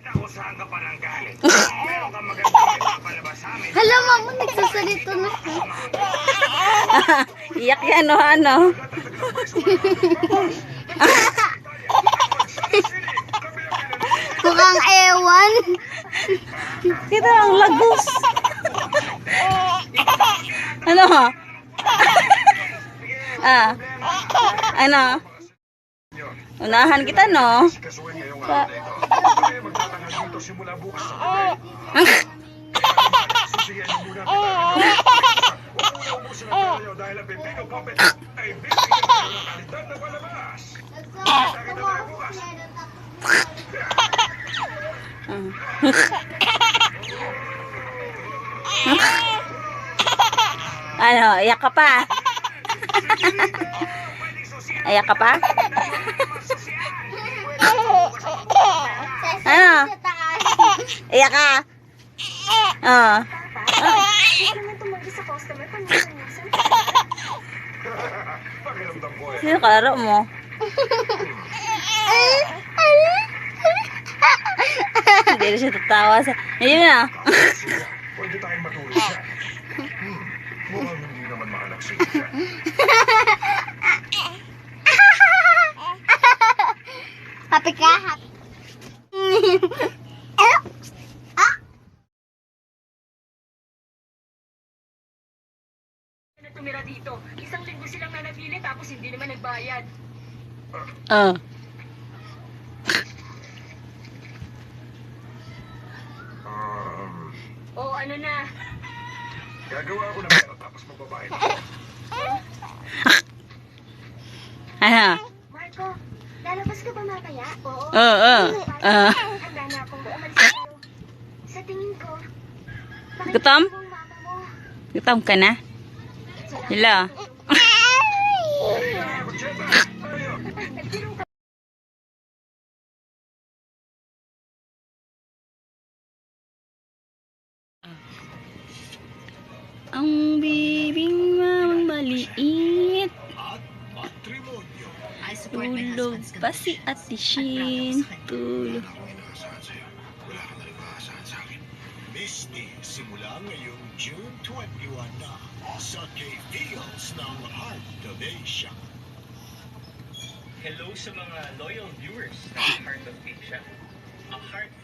Naku, saan ka pa nang galing? Meron kang magandang may papalabas sa amin. Hala, mama, nagsasalito na siya. Iyak yan, no, ano? Mukhang ewan. Kita ang lagos. ano? ah. Ano? Unahan kita, no? Sa- dito simula bukas. ano? Iyak ka pa? Iyak ka pa? Ano? Sa taas. Iyak ka? Ko eh. Sino kalaro mo? Hindi na siya tatawa sa... Hindi na. Pwede tayong matulog siya. Hmm, mukhang hindi naman maalaksik siya. Happy ka? Happy. na tumira dito. Isang linggo silang nanatili tapos hindi naman nagbayad. Oo. Um, O ano na, gagawa ako ng pera tapos magbabayad. Ano? Marco, lalabas ka ba mamaya? Oo. Oo, oo. Ah. Handa na akong umalis. Sa tingin ko, Gutom? mo ang mama mo? Gutom ka na? Ka Ang bibing mamang maliit. Tulog pa si Ate Shin. Tulog. Misty, simula ngayong 21 na sa K-Fields ng Heart of Asia. Hello sa mga loyal viewers ng Heart of Asia. A heartfelt